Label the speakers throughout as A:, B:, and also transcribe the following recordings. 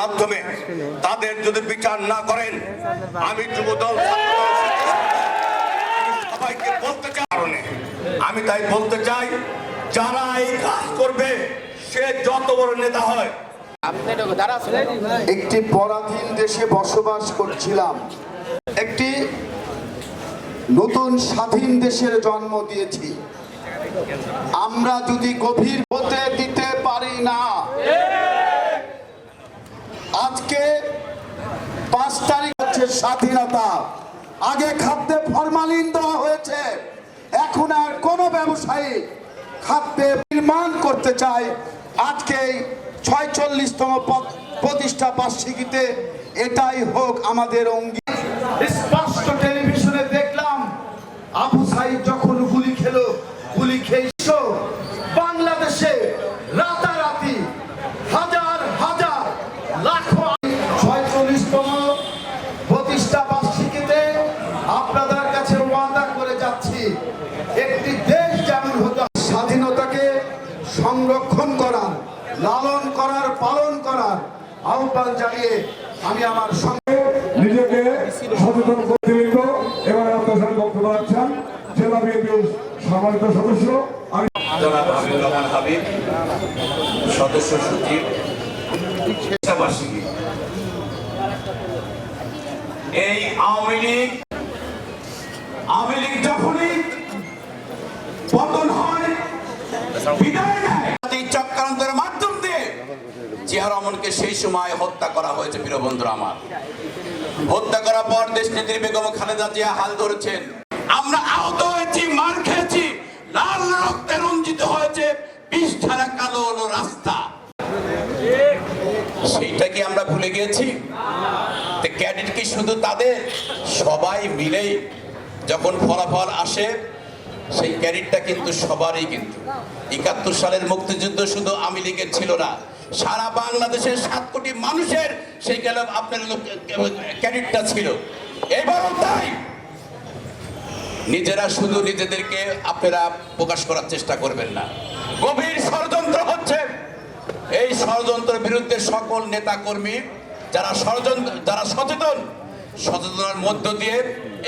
A: মাধ্যমে তাদের যদি বিচার না করেন, আমি যুবদল সবাইকে বলতে চাই আমি তাই বলতে চাই, যারা এই কাজ করবে, সে যত বড় নেতা হয়।
B: একটি পরাধীন দেশে বসবাস করছিলাম। একটি নতুন স্বাধীন দেশের জন্ম দিয়েছি। আমরা যদি গভীর হতে দিতে পারি না আজকে পাঁচ তারিখ হচ্ছে স্বাধীনতা। আগে খাদ্যে ফরমালিন দেওয়া হয়েছে। এখন আর কোনো ব্যবসায়ী খাদ্যে নির্মাণ করতে চায়। আজকে ছয়চল্লিশতম প্রতিষ্ঠা বার্ষিকীতে এটাই হোক আমাদের অঙ্গীকার স্পষ্ট টেলিভিশনে দেখলাম আবু সাইদ যখন গুলি খেলো গুলি খেয়ে বাংলাদেশে রাতারাতি হাজার হাজার লাখো ছয়চল্লিশতম প্রতিষ্ঠা বার্ষিকীতে আপনাদের কাছে ওয়াদা করে যাচ্ছি একটি দেশ যেমন হতে হয়, স্বাধীনতাকে সংরক্ষণ করার লালন করার পালন করার আহ্বান জানিয়ে আমি আমার সঙ্গে
C: নিজেকে সচেতন প্রতিনিধিত্ব এবং আপনার বক্তব্য জেলা বিএনপির সম্মানিত সদস্য
A: সদস্য সচিব এই আওয়ামী লীগ আওয়ামী লীগ যখনই পতন হয়, বিদায় নেয়। চক্রান্তের মাধ্যম দিয়ে জিয়া সেই সময় হত্যা করা হয়েছে, প্রিয় বন্ধুরা আমার। হত্যা করার পর দেশ নেত্রী বেগম খালেদা জিয়া হাল ধরেছেন। আমরা আহত হয়েছি, মার খেয়েছি। লাল রক্তে রঞ্জিত হয়েছে, বিষ ছাড়া কালো হলো রাস্তা। সেইটা কি আমরা ভুলে গিয়েছি? ক্যাডেট কি শুধু তাদের? সবাই মিলেই যখন ফলাফল আসে, সেই ক্যারিটটা কিন্তু সবারই কিন্তু। একাত্তর সালের মুক্তিযুদ্ধ শুধু আওয়ামী লীগের ছিল না, সারা বাংলাদেশের সাত কোটি মানুষের সেই গেল আপনার ক্যারিটটা ছিল। এবারও তাই। নিজেরা শুধু নিজেদেরকে আপনারা প্রকাশ করার চেষ্টা করবেন না। গভীর ষড়যন্ত্র হচ্ছে। এই ষড়যন্ত্রের বিরুদ্ধে সকল নেতা কর্মী যারা ষড়যন্ত্র, যারা সচেতন, সচেতনের মধ্য দিয়ে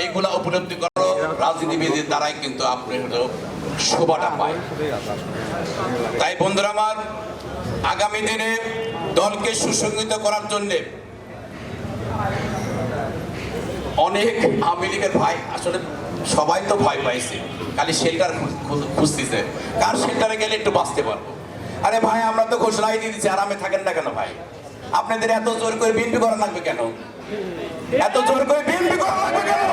A: এইগুলা উপলব্ধি করো রাজনীতিবিদের দ্বারাই কিন্তু আপনি শোভাটা পায়। তাই বন্ধুরা আমার, আগামী দিনে দলকে সুসংগঠিত করার জন্যে অনেক আওয়ামী লীগের ভাই আসলে সবাই তো ভয় পাইছে। খালি শেল্টার খুঁজতেছে। কার শেল্টারে গেলে একটু বাঁচতে পারব? আরে ভাই, আমরা তো ঘোষণাই দিয়ে দিচ্ছি, আরামে থাকেন না কেন ভাই? আপনাদের এত জোর করে বিএনপি করা লাগবে কেন? এত জোর করে বিএনপি করা লাগবে কেন?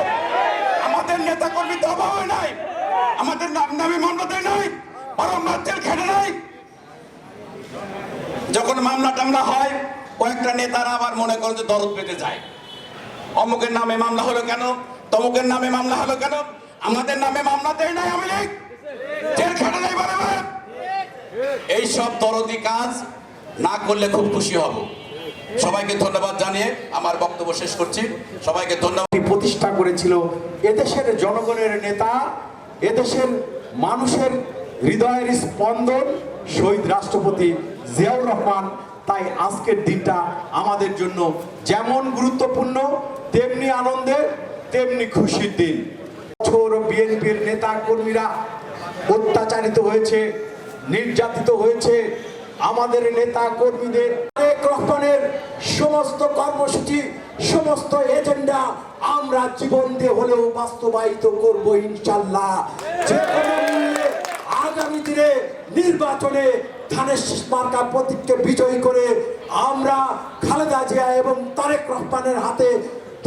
A: আমাদের নেতা কর্মী তো অভাবে নাই। আমাদের নাম নামে মামলা নাই। বারংবার জেল খেটে নাই। যখন মামলা টামলা হয়, কয়েকটা নেতারা আবার মনে করে যে দরদ পেতে যায়। অমুকের নামে মামলা হলো কেন? তমুকের নামে মামলা হলো কেন? আমাদের নামে মামলা দেয় নাই আমি এই সব দরদি কাজ না করলে খুব খুশি হব। সবাইকে ধন্যবাদ জানিয়ে আমার বক্তব্য শেষ করছি। সবাইকে ধন্যবাদ।
B: প্রতিষ্ঠা করেছিল এদেশের জনগণের নেতা, এদেশের মানুষের হৃদয়ের স্পন্দন শহীদ রাষ্ট্রপতি জিয়াউর রহমান। তাই আজকের দিনটা আমাদের জন্য যেমন গুরুত্বপূর্ণ, তেমনি আনন্দের তেমনি খুশির দিন। বছর বিএনপির নেতা কর্মীরা অত্যাচারিত হয়েছে, নির্যাতিত হয়েছে। আমাদের নেতা কর্মীদের রহমানের সমস্ত কর্মসূচি, সমস্ত এজেন্ডা আমরা জীবন দিয়ে হলেও বাস্তবায়িত করব ইনশাল্লাহ। যে আগামী দিনে নির্বাচনে প্রতীককে বিজয়ী করে আমরা খালেদা জিয়া এবং তারেক রহমানের হাতে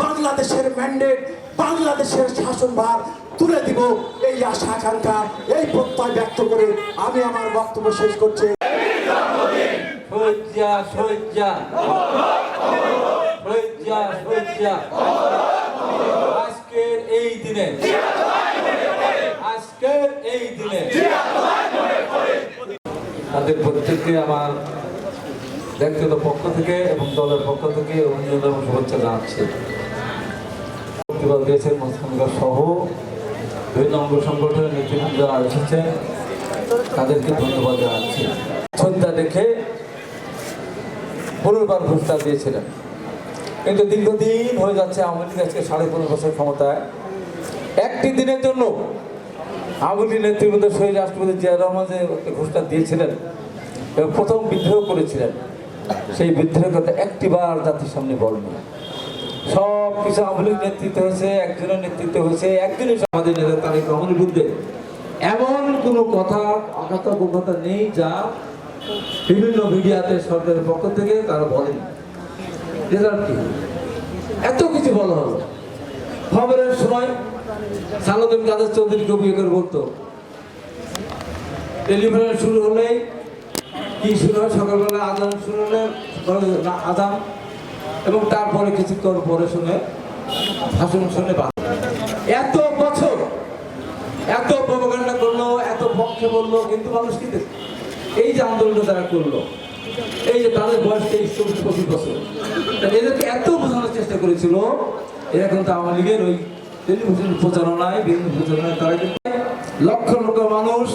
B: বাংলাদেশের ম্যান্ডেট বাংলাদেশের শাসনভার তুলে দিব এই আশা আকাঙ্ক্ষা, এই প্রত্যয় ব্যক্ত করে আমি আমার বক্তব্য শেষ করছি।
D: আজকের এই দিনে, আজকের এই দিনে তাদের প্রত্যেককে আমার ব্যক্তিগত পক্ষ থেকে এবং দলের পক্ষ থেকে অভিনন্দন এবং শুভেচ্ছা জানাচ্ছি। প্রতিবাদ দিয়েছেন মুসলিমরা সহ বিভিন্ন অঙ্গ সংগঠনের নেতৃত্ব যারা এসেছেন, তাদেরকে ধন্যবাদ জানাচ্ছি। শ্রদ্ধা দেখে পুনর্বার ঘোষণা দিয়েছিলেন। কিন্তু দীর্ঘদিন হয়ে যাচ্ছে আওয়ামী লীগ আজকে সাড়ে পনেরো বছর ক্ষমতায়। একটি দিনের জন্য আওয়ামী লীগ নেতৃবৃন্দ শহীদ রাষ্ট্রপতি জিয়া রহমান যে ঘোষণা দিয়েছিলেন এবং প্রথম বিদ্রোহ করেছিলেন। সেই বিদ্রোহের কথা একটিবার জাতির সামনে বলেনি সব কিছু আওয়ামী লীগ নেতৃত্ব হয়েছে, একজনের নেতৃত্ব হয়েছে একজনই আমাদের নেতা, তারেক রহমানের বিরুদ্ধে এমন কোনো কথা আঘাত কথা নেই যা বিভিন্ন মিডিয়াতে সরকারের পক্ষ থেকে তারা বলেন। রেজাল্ট এত কিছু বলা হলো। খবরের সময় সালাদুল কাদের চৌধুরী কবি করে বলতো, টেলিভিশন শুরু হলেই কি শুরু হয়? সকালবেলা আজান শুরু হলে বলে না আজান এবং তারপরে কিছুক্ষণ পরে শুনে ভাষণ শুনে। এত বছর, এত প্রোপাগান্ডা করল, এত পক্ষে বলল, কিন্তু মানুষ কি এই যে আন্দোলনটা তারা করল, এই যে তাদের বয়স তেইশ, চব্বিশ, পঁচিশ বছর এদেরকে এত বোঝানোর চেষ্টা করেছিল, এরা কিন্তু আওয়ামী লীগের ওই টেলিভিশন প্রচারণায় বিভিন্ন প্রচারণায় তারা কিন্তু লক্ষ লক্ষ মানুষ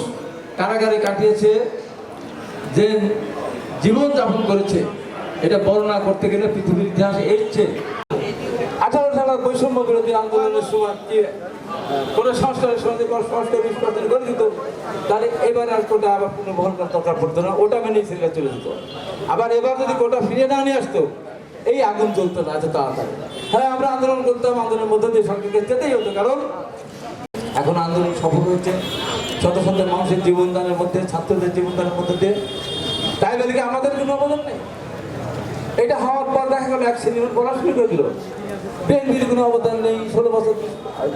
D: কারাগারে কাটিয়েছে, যে জীবন যাপন করেছে এটা বর্ণনা করতে গেলে পৃথিবীর ইতিহাসে এসছে আঠারো সালের বৈষম্য বিরোধী আন্দোলনের সময় কোনো সংস্কারের সঙ্গে কোনো সংস্কার বিশ করে দিত? তাহলে এবার আর কোটা আবার পুনর্বহন করার দরকার পড়তো না, ওটা মেনে ছেলে চলে যেত। আবার এবার যদি কোটা ফিরে না নিয়ে আসতো, এই আগুন চলতো না এত তাড়াতাড়ি। হ্যাঁ আমরা আন্দোলন করতাম, আন্দোলনের মধ্যে দিয়ে সরকারকে যেতেই হতো, কারণ এখন আন্দোলন সফল হচ্ছে শত শত মানুষের জীবনদানের মধ্যে, ছাত্রদের জীবনদানের মধ্যে দিয়ে। তাই বলে কি আমাদের কোনো অবদান নেই? এটা হওয়ার পর দেখা গেল এক শ্রেণি পড়া শুরু করে দিল বিএনপির কোনো অবদান নেই, ষোলো বছর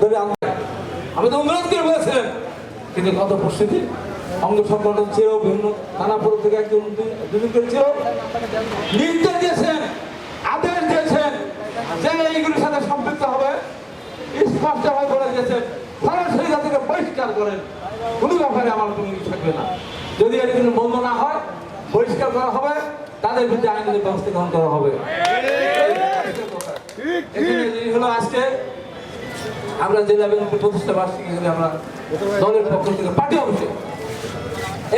D: ধরে আমি তো অনুরোধ করে বলেছিলেন কিন্তু গত পরশুদিন অঙ্গ সংগঠন ছিল, বিভিন্ন থানাপুর থেকে একজন দুজন ছিল। নির্দেশ দিয়েছেন, আদেশ দিয়েছেন যে এইগুলির সাথে সম্পৃক্ত হবে। স্পষ্টভাবে বলে দিয়েছেন, সরাসরি তাদেরকে পরিষ্কার করেন। কোনো ব্যাপারে আমার কোনো কিছু থাকবে না। যদি এর কোনো বন্ধ না হয় পরিষ্কার করা হবে। তাদের বিরুদ্ধে আইনের ব্যবস্থা গ্রহণ করা হবে। হলো আজকে। আমরা জেলা বিএনপি প্রতিষ্ঠা বার্ষিকী এখানে আমরা দলের পক্ষ থেকে পার্টি অফিসে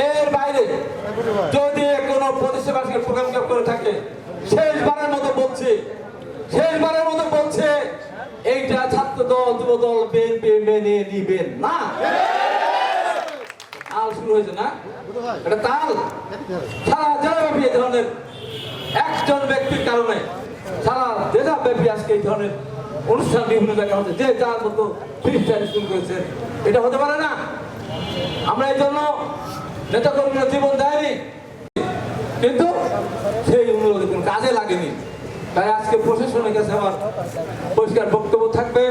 D: এর বাইরে যদি কোনো প্রতিষ্ঠা বার্ষিকী প্রোগ্রাম করে থাকে শেষবারের মতো বলছে শেষবারের মতো বলছে এইটা ছাত্র দল যুব দল বিএনপি মেনে নিবেন না। তাল শুরু হয়েছে না? এটা তাল। সারা জেলাব্যাপী এই ধরনের একজন ব্যক্তির কারণে সারা জেলাব্যাপী আজকে এই ধরনের অনুষ্ঠান বিভিন্ন জায়গায় হচ্ছে। যে যার মতো ফ্রিস্টাইল করেছে, এটা হতে পারে না। আমরা এই জন্য নেতাকর্মীরা জীবন দেয়নি। কিন্তু সেই অনুরোধ কোনো কাজে লাগেনি। তাই আজকে প্রশাসনের কাছে আমার পরিষ্কার বক্তব্য থাকবে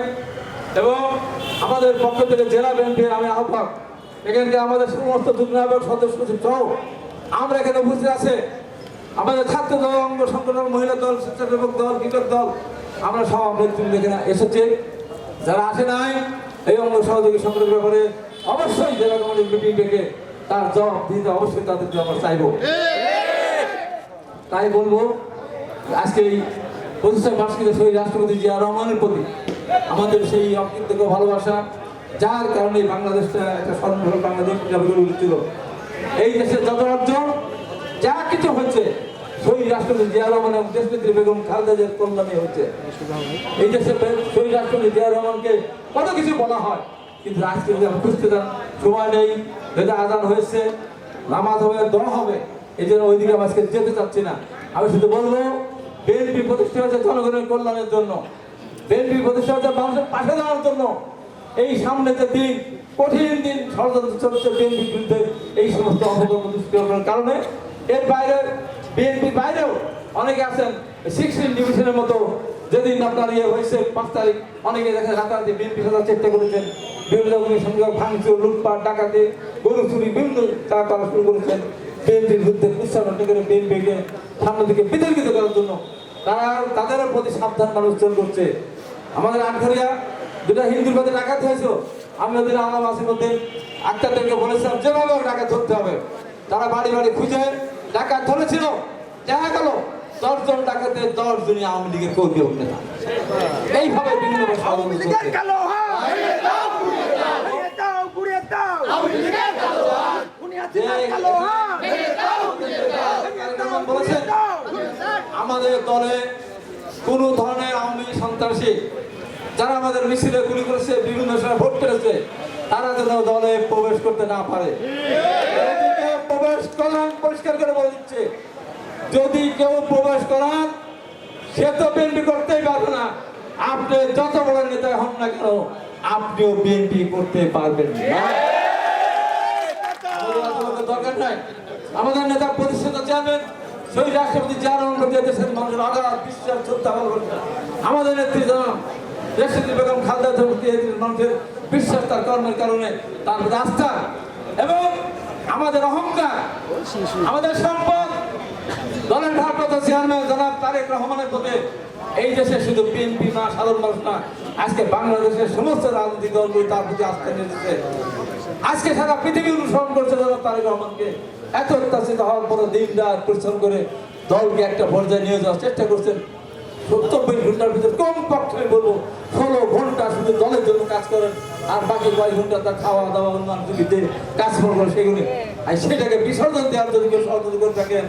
D: এবং আমাদের পক্ষ থেকে জেলা বিএনপির আমি আহ্বায়ক এখানকে আমাদের সমস্ত যুগ্ম সদস্য সহ আমরা এখানে উপস্থিত আছে। আমাদের ছাত্র দল, অঙ্গ সংগঠন, মহিলা দল, স্বেচ্ছাসেবক দল কৃষক দল, আমরা সব নেতৃত্ব এখানে এসেছে। যারা আসে নাই, এই অঙ্গ সহযোগী সংগঠনের ব্যাপারে অবশ্যই জেলা কমিটির মিটিং ডেকে তার জবাব দিতে অবশ্যই তাদেরকে আমরা চাইব। তাই বলব, আজকে এই প্রতিষ্ঠা বার্ষিকী শহীদ রাষ্ট্রপতি জিয়া রহমানের প্রতি আমাদের সেই অকৃতজ্ঞ ভালোবাসা যার কারণে বাংলাদেশটা একটা স্বর্ণভর বাংলাদেশ গড়ে এই দেশের যত অর্জন যা কিছু হচ্ছে রাষ্ট্রপতি জিয়া বেগম হচ্ছে এই রাষ্ট্রপতি জিয়া রহমানকে কত কিছু বলা হয়, কিন্তু আজকে যদি সময় নেই যেটা আজান হয়েছে, নামাজ হবে, দোয়া হবে, এই জন্য ওইদিকে আমি আজকে যেতে চাচ্ছি না। আমি শুধু বলব, বিএনপি প্রতিষ্ঠা হয়েছে জনগণের কল্যাণের জন্য। বিএনপি প্রতিষ্ঠা হয়েছে মানুষের পাশে যাওয়ার জন্য। এই সামনে যে দিন, কঠিন দিন, ষড়যন্ত্র চলছে বিএনপির বিরুদ্ধে। এই সমস্ত অপকর্ম দুষ্কর্মের কারণে। এর বাইরে বিএনপির বাইরেও অনেকে আছেন সিক্সটিন ডিভিশনের মতো। যেদিন আপনার ইয়ে হয়েছে, পাঁচ তারিখ, অনেকে দেখেন রাতারাতি বিএনপি সাজার চেষ্টা করেছেন। বিভিন্ন রকমের সংযোগ, ভাঙচুর, লুটপাট, ডাকাতি, গরু চুরি, বিভিন্ন তা করা শুরু করেছেন। বিএনপির বিরুদ্ধে উচ্চারণ করে বিএনপিকে সামনের দিকে বিতর্কিত করার জন্য। তারা তাদের প্রতি সাবধান মানুষ করছে। আমাদের আটঘরিয়া দুটা হিন্দুর মধ্যে ডাকাত হয়েছিল। আমি ওদের আলাম মাসের মধ্যে আক্তারদেরকে বলেছিলাম যেভাবে ডাকাত ধরতে হবে। তারা বাড়ি বাড়ি খুঁজে ডাকাত ধরেছিল। দেখা গেল দশজন ডাকাতে দশ জনই আওয়ামী লীগের কর্মী হোক নেতা এইভাবে বিভিন্ন আমাদের দলে কোনো ধরনের আওয়ামী সন্ত্রাসী যারা আমাদের মিছিলে গুলি করেছে, বিভিন্ন সময় ভোট করেছে তারা যেন দলে প্রবেশ করতে না পারে। প্রবেশ করান পরিষ্কার করে বলে দিচ্ছে, যদি কেউ প্রবেশ করান সে তো বিএনপি করতেই পারবে না। আপনি যত বড় নেতা হন না কেন, আপনিও বিএনপি করতে পারবেন না। দরকার নাই। আমাদের নেতা প্রতিষ্ঠাতা চেয়ারম্যান, শহীদ রাষ্ট্রপতি জিয়াউর প্রতি দেশের মানুষের অগাধ বিশ্বাস, শ্রদ্ধা আমাদের নেত্রী জনাব দেশনেত্রী বেগম খালেদা মানুষের বিশ্বাস তার কর্মের কারণে তার আস্থা এবং আমাদের অহংকার, আমাদের সম্পদ, দলের ভারপ্রাপ্ত চেয়ারম্যান জনাব তারেক রহমানের প্রতি এই দেশে শুধু বিএনপি না, সাধারণ মানুষ না, আজকে বাংলাদেশের সমস্ত রাজনৈতিক দলগুলো তার প্রতি আস্থা নিয়ে এসেছে আজকে সারা পৃথিবী অনুসরণ করছে জনাব তারেক রহমানকে। এত অত্যাচারিত হওয়ার পরে দিন রাত পরিশ্রম করে দলকে একটা পর্যায়ে নিয়ে যাওয়ার চেষ্টা করছেন। চব্বিশ ঘণ্টার ভিতরে কম পক্ষে আমি বলব, ষোলো ঘণ্টা শুধু দলের জন্য কাজ করেন, আর বাকি কয়েক ঘণ্টা তার খাওয়া দাওয়া অন্যান্য কাজ করে সেগুলি। আর সেটাকে বিসর্জন দেওয়ার যদি কেউ সহযোগী করে থাকেন,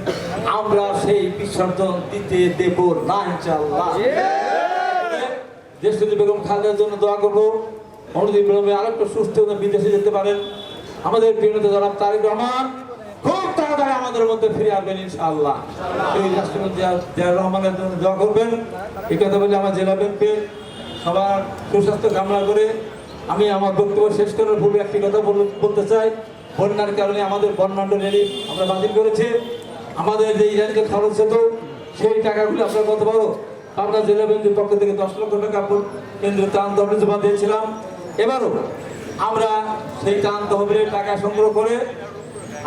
D: আমরা সেই বিসর্জন দিতে দেব না ইনশাল্লাহ দেশটি বেগম খালেদার জন্য দোয়া করব। অনুদীপ আরেকটু সুস্থ বিদেশে যেতে পারেন। আমাদের প্রিয়তা জনাব তারেক রহমান তাড়াতাড়ি আমাদের মধ্যে ফিরে আসবেন, ইনশাআল্লাহ। এই রাষ্ট্রপতি জিয়া- রহমানের জন্য দোয়া করবেন, এই কথা বলে আমার জেলা ব্যাংকে সবার সুস্বাস্থ্য কামনা করে আমি আমার বক্তব্য শেষ করার পূর্বে একটি কথা বল- বলতে চাই। বন্যার কারণে আমাদের বন্যাঢ্য রেলি আমরা বাতিল করেছি। আমাদের যে ইরানকে খরচ হতো সেই টাকাগুলো আমরা কত বড় পাবনা জেলা ব্যাংকের পক্ষ থেকে দশ লক্ষ টাকা কেন্দ্রীয় ত্রাণ তহবিল জমা দিয়েছিলাম। এবারও আমরা সেই ত্রাণ তহবিলের টাকা সংগ্রহ করে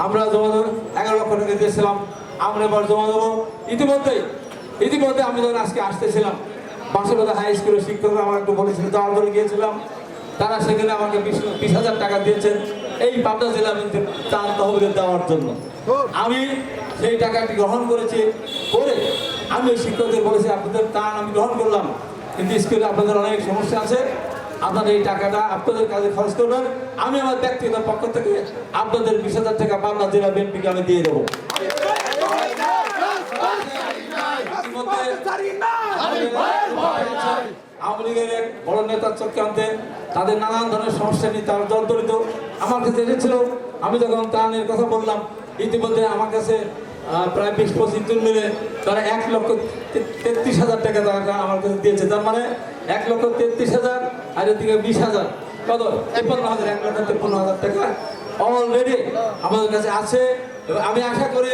D: আমরা জমা দেবো, এগারো লক্ষ টাকা দিয়েছিলাম, আমরা এবার জমা দেবো। ইতিমধ্যেই ইতিমধ্যে আমি যখন আজকে আসতেছিলাম বাসবতা হাই স্কুলের শিক্ষকরা আমার একটু বলেছিল, যাওয়ার জন্য গিয়েছিলাম। তারা সেখানে আমাকে বিশ হাজার টাকা দিয়েছেন এই পাবনা জেলা ব্যাংকের ত্রাণ তহবিলে দেওয়ার জন্য। আমি সেই টাকাটি গ্রহণ করেছি, করে আমি শিক্ষকদের বলেছি, আপনাদের ত্রাণ আমি গ্রহণ করলাম। কিন্তু স্কুলে আপনাদের অনেক সমস্যা আছে আপনারা এই টাকাটা আপনাদের কাজে খরচ করবেন, আমি আমার ব্যক্তিগত পক্ষ থেকে আপনাদের বিশ হাজার টাকা পাবনা জেলা বিএনপিকে আমি দিয়ে দেবো। আওয়ামী লীগের এক বড় নেতা চক্রান্তে তাদের নানান ধরনের সমস্যা নিয়ে তারা জর্জরিত। আমার কাছে এসেছিল, আমি যখন ত্রাণের কথা বললাম, ইতিমধ্যে আমার কাছে প্রায় বিশ পঁচিশ জন মিলে তারা এক লক্ষ তেত্রিশ হাজার টাকা তারা আমার কাছে দিয়েছে। তার মানে এক লক্ষ তেত্রিশ হাজার আর এদিকে বিশ হাজার। কত? তেপ্পান্ন হাজার, এক লক্ষ তেপ্পান্ন হাজার টাকা অলরেডি আমাদের কাছে আছে। আমি আশা করি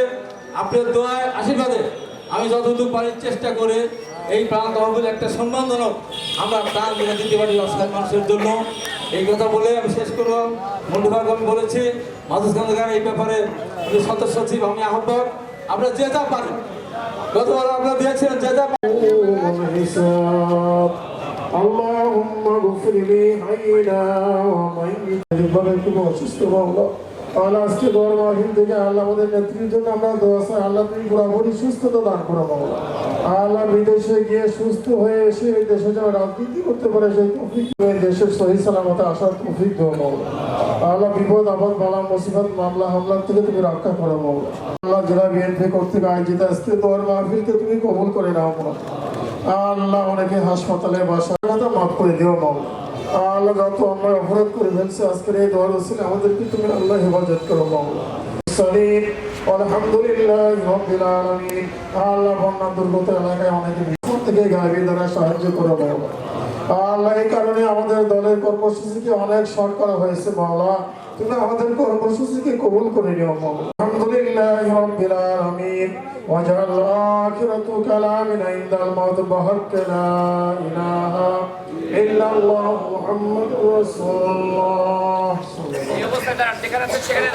D: আপনার দোয়ায়, আশীর্বাদে আমি যতটুকু পারি চেষ্টা করে এই প্রাণ তহবিল একটা সম্মানজনক আমরা প্রাণ দিনে দিতে পারি অসহায় মানুষের জন্য। এই কথা বলে আমি শেষ করব মন্ডুভাগ আমি বলেছি মাধুস এই ব্যাপারে উনি সদস্য সচিব আমি আহ্বায়ক। আমরা যে যা পারি গতবার আপনারা দিয়েছিলেন যে যা
E: والحساب اللهم اغفر لي حينا وميتنا যেভাবে খুব অসুস্থ মাওলা আল্লাহ আজকে দোয়ার মাহফিল থেকে আল্লাহ আমাদের নেত্রীর জন্য আমরা দোয়া চাই আল্লাহ তুমি পুরোপুরি সুস্থতা দান করো মাওলা আল্লাহ বিদেশে গিয়ে সুস্থ হয়ে এসে এই দেশে যেন রাজনীতি করতে পারে সেই তৌফিক দিও। এই দেশের সহি সালামতে আসার তৌফিক দেওয়া মাওলা আল্লাহ বিপদ, আপদ, বালা, মুসিবত, মামলা, হামলার থেকে তুমি রক্ষা করো মাওলা। আল্লাহ জেলা বিএনপি কর্তৃক আয়োজিত আজকে দোয়ার মাহফিলকে তুমি কবুল করে নাও মাওলা। আল্লাহ অনেকে হাসপাতালে বাসা তো মাফ করে দিও মাও আল্লাহ যত আমরা অপরাধ করে ফেলছে আজকের এই দোয়ার ওসিলে আমাদেরকে তুমি আল্লাহ হেফাজত করো আলামিন। আল্লাহ বন্যা দুর্গত এলাকায় অনেকে থেকে গাড়ি দ্বারা সাহায্য করো মাওলা। আল্লাহ, এই কারণে আমাদের দলের কর্মসূচিকে অনেক শর্ট করা হয়েছে, মাওলা। তুমি আমাদের কর্মসূচিকে কবুল করে নিও, মাওলা। আলহামদুলিল্লাহ রাব্বিল আলামিন। ওয়া জাল আখিরাতু কালামিনা ইনদাল মাউত ইল্লাল্লাহ মুহাম্মাদুর সেখানে